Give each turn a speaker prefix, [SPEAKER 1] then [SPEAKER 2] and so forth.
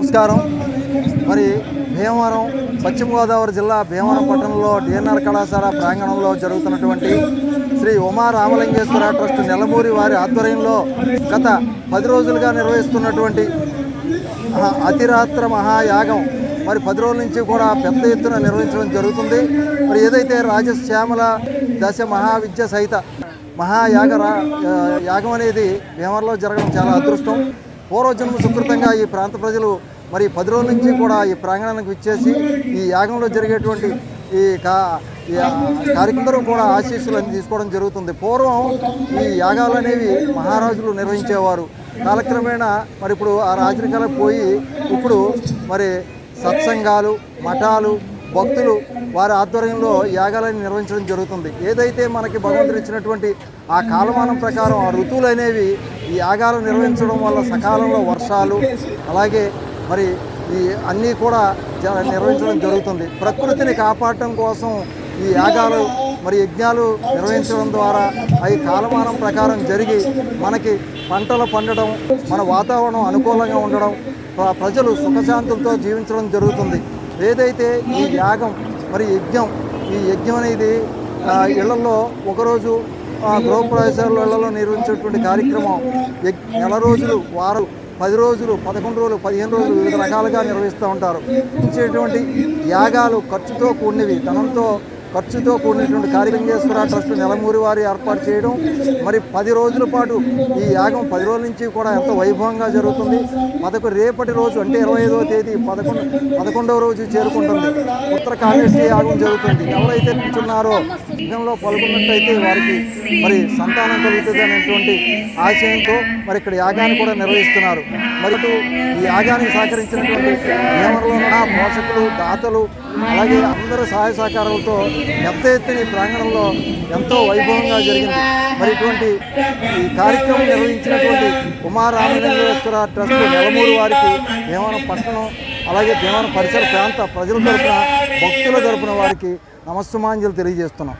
[SPEAKER 1] నమస్కారం. మరి భీమవరం పశ్చిమ గోదావరి జిల్లా భీమవరం పట్టణంలో డిఎన్ఆర్ కళాశాల ప్రాంగణంలో జరుగుతున్నటువంటి శ్రీ ఉమా రామలింగేశ్వర ట్రస్ట్ నెలమూరి వారి ఆధ్వర్యంలో గత పది రోజులుగా నిర్వహిస్తున్నటువంటి అతిరాత్ర మహాయాగం మరి పది రోజుల నుంచి కూడా పెద్ద ఎత్తున నిర్వహించడం జరుగుతుంది. మరి ఏదైతే రాజశ్యామల దశ మహావిద్య సహిత మహాయాగ యాగం అనేది భీమవరంలో జరగడం చాలా అదృష్టం. పూర్వజన్మ సుకృతంగా ఈ ప్రాంత ప్రజలు మరి పది రోజుల నుంచి కూడా ఈ ప్రాంగణానికి విచ్చేసి ఈ యాగంలో జరిగేటువంటి ఈ కా కార్యక్రమం కూడా ఆశీస్సులు అన్ని తీసుకోవడం జరుగుతుంది. పూర్వం ఈ యాగాలు అనేవి మహారాజులు నిర్వహించేవారు. కాలక్రమేణా మరి ఇప్పుడు ఆ రాజరికాలకు పోయి ఇప్పుడు మరి సత్సంగాలు మఠాలు భక్తులు వారి ఆధ్వర్యంలో యాగాలను నిర్వహించడం జరుగుతుంది. ఏదైతే మనకి భగవంతుడు ఇచ్చినటువంటి ఆ కాలమానం ప్రకారం ఆ ఋతువులు అనేవి ఈ యాగాలు నిర్వహించడం వల్ల సకాలంలో వర్షాలు అలాగే మరి ఈ అన్నీ కూడా నిర్వహించడం జరుగుతుంది. ప్రకృతిని కాపాడటం కోసం ఈ యాగాలు మరి యజ్ఞాలు నిర్వహించడం ద్వారా అవి కాలమానం ప్రకారం జరిగి మనకి పంటలు పండడం మన వాతావరణం అనుకూలంగా ఉండడం ప్రజలు సుఖశాంతులతో జీవించడం జరుగుతుంది. ఏదైతే ఈ యాగం మరి యజ్ఞం ఈ యజ్ఞం అనేది ఇళ్ళలో ఒకరోజు గృహప్రవేశాలలో గృహప్రవేశాల నిర్వహించేటువంటి కార్యక్రమం యజ్- నెల రోజులు వారం పది రోజులు పదకొండు రోజులు పదిహేను రోజులు వివిధ రకాలుగా నిర్వహిస్తూ ఉంటారు. ఇచ్చేటువంటి యాగాలు ఖర్చుతో కూడినవి ధనంతో ఖర్చుతో కూడినటువంటి కార్యలింగేశ్వర ట్రస్ట్ నెలమూరి వారి ఏర్పాటు చేయడం మరి పది రోజుల పాటు ఈ యాగం పది రోజుల నుంచి కూడా ఎంతో వైభవంగా జరుగుతుంది. పదకొ రేపటి రోజు అంటే ఇరవై ఐదవ తేదీ పదకొండు పదకొండవ రోజు చేరుకుంటుంది. ఉత్తర కాళేశ్వరి యాగం జరుగుతుంది. ఎవరైతే నిల్చున్నారో యుగంలో పాల్గొన్నట్టయితే వారికి మరి సంతానం కలుగుతుంది అనేటువంటి ఆశయంతో మరి ఇక్కడ యాగాన్ని కూడా నిర్వహిస్తున్నారు. మరి ఈ యాగానికి సహకరించినటువంటి నియమంలో ఉన్న పోషకులు దాతలు అలాగే అందరూ సహాయ సహకారాలతో పెద్ద ఎత్తున ఈ ప్రాంగణంలో ఎంతో వైభవంగా జరిగింది. మరి ఇటువంటి ఈ కార్యక్రమం నిర్వహించినటువంటి ఉమారామలింగేశ్వర ట్రస్ట్ నెలమూరు వారికి భీమవరం పట్టణం అలాగే భీమవరం పరిసర ప్రాంత ప్రజల తరపున భక్తుల తరపున వారికి నమస్సుమాంజలు తెలియజేస్తున్నాం.